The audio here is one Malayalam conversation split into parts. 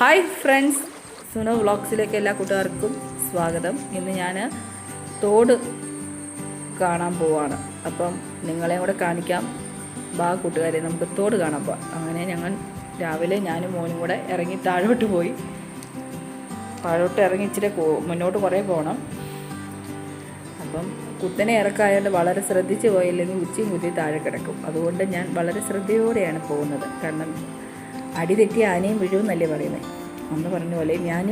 Hi friends. സുന വ്ളോഗ്സിലേക്ക് എല്ലാ കൂട്ടുകാർക്കും സ്വാഗതം. ഇന്ന് ഞാൻ തോട് കാണാൻ പോവാണ്. അപ്പം നിങ്ങളെയും കൂടെ കാണിക്കാം. ബാ കൂട്ടുകാരെ നമുക്ക് തോട് കാണാൻ പോവാം. അങ്ങനെ ഞങ്ങൾ രാവിലെ ഞാനും മോനും കൂടെ ഇറങ്ങി താഴോട്ട് പോയി. താഴോട്ട് ഇറങ്ങി ഇച്ചിരി മുന്നോട്ട് കുറേ പോകണം അപ്പം കുത്തനെ ഇറക്കായതുകൊണ്ട് വളരെ ശ്രദ്ധിച്ച് പോയില്ലെങ്കിൽ ഉച്ചയും കുത്തി താഴെ കിടക്കും. അതുകൊണ്ട് ഞാൻ വളരെ ശ്രദ്ധയോടെയാണ് പോകുന്നത്. കാരണം അടി തെറ്റി ആനയും വീഴുമെന്നല്ലേ പറയുന്നത് അന്ന് പറഞ്ഞ പോലെ ഞാൻ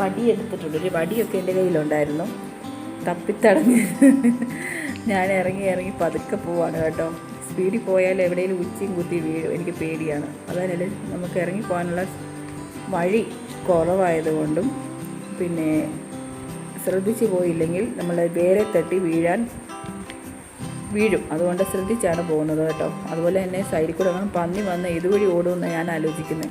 വടി എടുത്തിട്ടുണ്ട്. ഒരു വടിയൊക്കെ എന്റെ കയ്യിലുണ്ടായിരുന്നു. തപ്പിത്തടഞ്ഞ് ഞാൻ ഇറങ്ങി ഇറങ്ങി പതുക്കെ പോവാണ് കേട്ടോ. സ്പീഡിൽ പോയാൽ എവിടെയെങ്കിലും ഉച്ചയും കുത്തി വീഴും. എനിക്ക് പേടിയാണ്. അതല്ലേ നമുക്ക് ഇറങ്ങി പോകാനുള്ള വഴി കുറവായതുകൊണ്ടും പിന്നെ ശ്രദ്ധിച്ചു പോയില്ലെങ്കിൽ നമ്മൾ വേരെ തട്ടി വീഴാൻ വീഴും. അതുകൊണ്ട് ശ്രദ്ധിച്ചാണ് പോകുന്നത് കേട്ടോ. അതുപോലെ തന്നെ സൈഡിൽ കൂടെ അങ്ങനെ പന്നി വന്ന് ഇതുവഴി ഓടുമെന്ന് ഞാൻ ആലോചിക്കുന്നത്.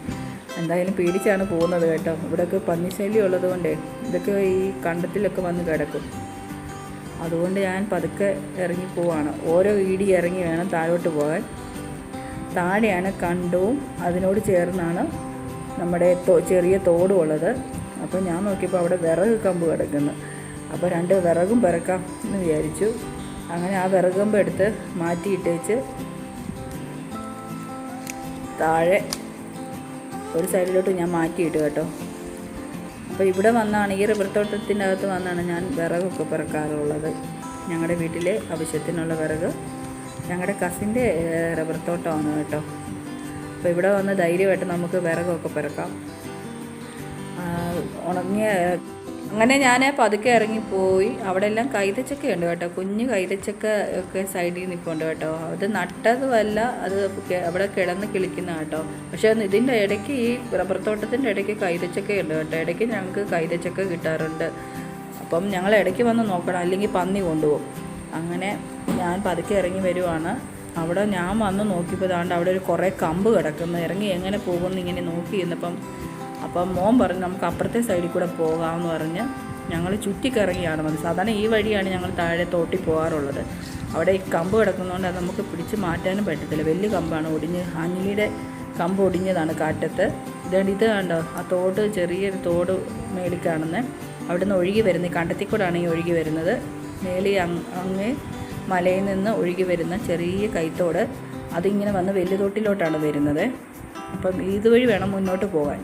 എന്തായാലും പേടിച്ചാണ് പോകുന്നത് കേട്ടോ. ഇവിടെയൊക്കെ പന്നി ശല്യം ഉള്ളത് കൊണ്ടേ ഇതൊക്കെ ഈ കണ്ടത്തിലൊക്കെ വന്ന് കിടക്കും. അതുകൊണ്ട് ഞാൻ പതുക്കെ ഇറങ്ങി പോവാണ്. ഓരോ ഈടി ഇറങ്ങി വേണം താഴോട്ട് പോകാൻ. താഴെയാണ് കണ്ടവും അതിനോട് ചേർന്നാണ് നമ്മുടെ ചെറിയ തോടും ഉള്ളത്. അപ്പോൾ ഞാൻ നോക്കിയപ്പോൾ അവിടെ വിറക് കമ്പ് കിടക്കുന്നു. അപ്പോൾ രണ്ട് വിറകും പിറക്കാം എന്ന് വിചാരിച്ചു. അങ്ങനെ ആ വിറകമ്പ് എടുത്ത് മാറ്റിയിട്ട് വെച്ച് താഴെ ഒരു സൈഡിലോട്ട് ഞാൻ മാറ്റിയിട്ട് കേട്ടോ. അപ്പോൾ ഇവിടെ വന്നാണ് ഈ റബ്ബർ അകത്ത് വന്നാണ് ഞാൻ വിറകൊക്കെ പിറക്കാറുള്ളത്. ഞങ്ങളുടെ വീട്ടിലെ ആവശ്യത്തിനുള്ള വിറക് ഞങ്ങളുടെ കസിന്റെ റബ്ബർ കേട്ടോ. അപ്പോൾ ഇവിടെ വന്ന് ധൈര്യമായിട്ട് നമുക്ക് വിറകൊക്കെ പിറക്കാം. ഉണങ്ങിയ അങ്ങനെ ഞാൻ പതുക്കെ ഇറങ്ങിപ്പോയി. അവിടെ എല്ലാം കൈതച്ചക്ക ഉണ്ട് കേട്ടോ. കുഞ്ഞ് കൈതച്ചക്ക ഒക്കെ സൈഡിൽ നിൽപ്പുണ്ട് കേട്ടോ. അത് നട്ടതുമല്ല അത് അവിടെ കിടന്ന് കിളിക്കുന്ന കേട്ടോ. പക്ഷേ ഇതിന്റെ ഇടയ്ക്ക് ഈ റബ്ബർ തോട്ടത്തിന്റെ ഇടയ്ക്ക് കൈതച്ചക്ക ഉണ്ട് കേട്ടോ. ഇടയ്ക്ക് ഞങ്ങൾക്ക് കൈതച്ചക്ക കിട്ടാറുണ്ട്. അപ്പം ഞങ്ങൾ ഇടയ്ക്ക് വന്ന് നോക്കണം. അല്ലെങ്കിൽ പന്നി കൊണ്ടുപോകും. അങ്ങനെ ഞാൻ പതുക്കെ ഇറങ്ങി വരുവാണ്. അവിടെ ഞാൻ വന്ന് നോക്കിയപ്പോൾ ദാണ്ട് അവിടെ ഒരു കുറേ കമ്പ് കിടക്കുന്നു. ഇറങ്ങി എങ്ങനെ പോകുമെന്ന് ഇങ്ങനെ നോക്കി ഇരുന്നപ്പം അപ്പം മോൻ പറഞ്ഞു നമുക്ക് അപ്പുറത്തെ സൈഡിൽ കൂടെ പോകാമെന്ന് പറഞ്ഞ് ഞങ്ങൾ ചുറ്റിക്കറങ്ങിയാണ് വന്നത്. സാധാരണ ഈ വഴിയാണ് ഞങ്ങൾ താഴെ തോട്ടി പോകാറുള്ളത്. അവിടെ ഈ കമ്പ് കിടക്കുന്നതുകൊണ്ട് അത് നമുക്ക് പിടിച്ച് മാറ്റാനും പറ്റത്തില്ല. വലിയ കമ്പാണ്. ഒടിഞ്ഞ് ആഞ്ഞിലിയുടെ കമ്പ് ഒടിഞ്ഞതാണ് കാറ്റത്ത്. ഇതുകൊണ്ട് ഇത് കണ്ടോ? ആ തോട് ചെറിയൊരു തോട് മേളിൽ കാണുന്നത് അവിടുന്ന് ഒഴുകി വരുന്നത് കണ്ടത്തിൽ ഈ ഒഴുകി വരുന്നത്. മേളി അങ്ങ് അങ്ങ് മലയിൽ നിന്ന് ഒഴുകി വരുന്ന ചെറിയ കൈത്തോട്. അതിങ്ങനെ വന്ന് വലിയ തോട്ടിലോട്ടാണ് വരുന്നത്. അപ്പം ഇതുവഴി വേണം മുന്നോട്ട് പോകാൻ.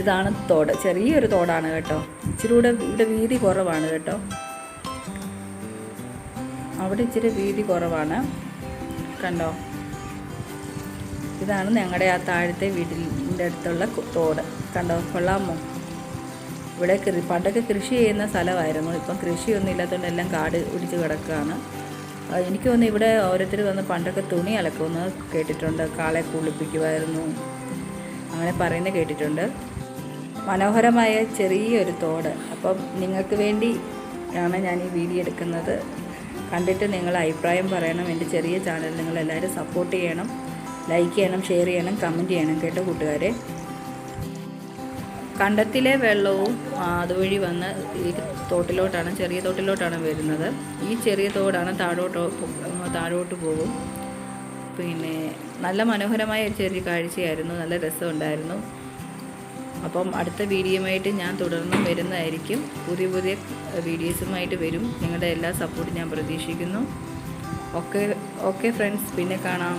ഇതാണ് തോട്. ചെറിയൊരു തോടാണ് കേട്ടോ. ഇച്ചിരി ഇവിടെ വീതി കുറവാണ് കേട്ടോ. അവിടെ ഇച്ചിരി വീതി കുറവാണ്. കണ്ടോ? ഇതാണ് ഞങ്ങളുടെ ആ താഴത്തെ വീട്ടിന്റെ അടുത്തുള്ള തോട്. കണ്ടോ? കൊള്ളാമോ? ഇവിടെ കൃ പണ്ടൊക്കെ കൃഷി ചെയ്യുന്ന സ്ഥലമായിരുന്നു. ഇപ്പം കൃഷിയൊന്നും ഇല്ലാത്തതുകൊണ്ട് എല്ലാം കാട് പിടിച്ച് കിടക്കുകയാണ്. എനിക്ക് തോന്നുന്നു ഇവിടെ ഓരോരുത്തർ വന്ന് പണ്ടൊക്കെ തുണി അലക്കുമെന്ന് കേട്ടിട്ടുണ്ട്. കാളെ കുളിപ്പിക്കുമായിരുന്നു. അങ്ങനെ പറയുന്നത് കേട്ടിട്ടുണ്ട്. മനോഹരമായ ചെറിയൊരു തോട്. അപ്പം നിങ്ങൾക്ക് വേണ്ടി ആണ് ഞാൻ ഈ വീഡിയോ എടുക്കുന്നത്. കണ്ടിട്ട് നിങ്ങൾ അഭിപ്രായം പറയണം. എന്റെ ചെറിയ ചാനൽ നിങ്ങളെല്ലാവരും സപ്പോർട്ട് ചെയ്യണം. ലൈക്ക് ചെയ്യണം ഷെയർ ചെയ്യണം കമന്റ് ചെയ്യണം കേട്ടോ കൂട്ടുകാരെ. കണ്ടത്തിലെ വെള്ളവും അതുവഴി വന്ന് ഈ തോട്ടിലോട്ടാണ് ചെറിയ തോട്ടിലോട്ടാണ് വരുന്നത്. ഈ ചെറിയ തോടാണ് താഴോട്ട് താഴോട്ട് പോകും. പിന്നെ നല്ല മനോഹരമായ ചെറിയ കാഴ്ചയായിരുന്നു. നല്ല രസമുണ്ടായിരുന്നു. അപ്പം അടുത്ത വീഡിയോയുമായിട്ട് ഞാൻ തുടർന്നും വരുന്നതായിരിക്കും. പുതിയ പുതിയ വീഡിയോസുമായിട്ട് വരും. നിങ്ങളുടെ എല്ലാ സപ്പോർട്ടും ഞാൻ പ്രതീക്ഷിക്കുന്നു. ഓക്കെ ഓക്കെ ഫ്രണ്ട്സ് പിന്നെ കാണാം.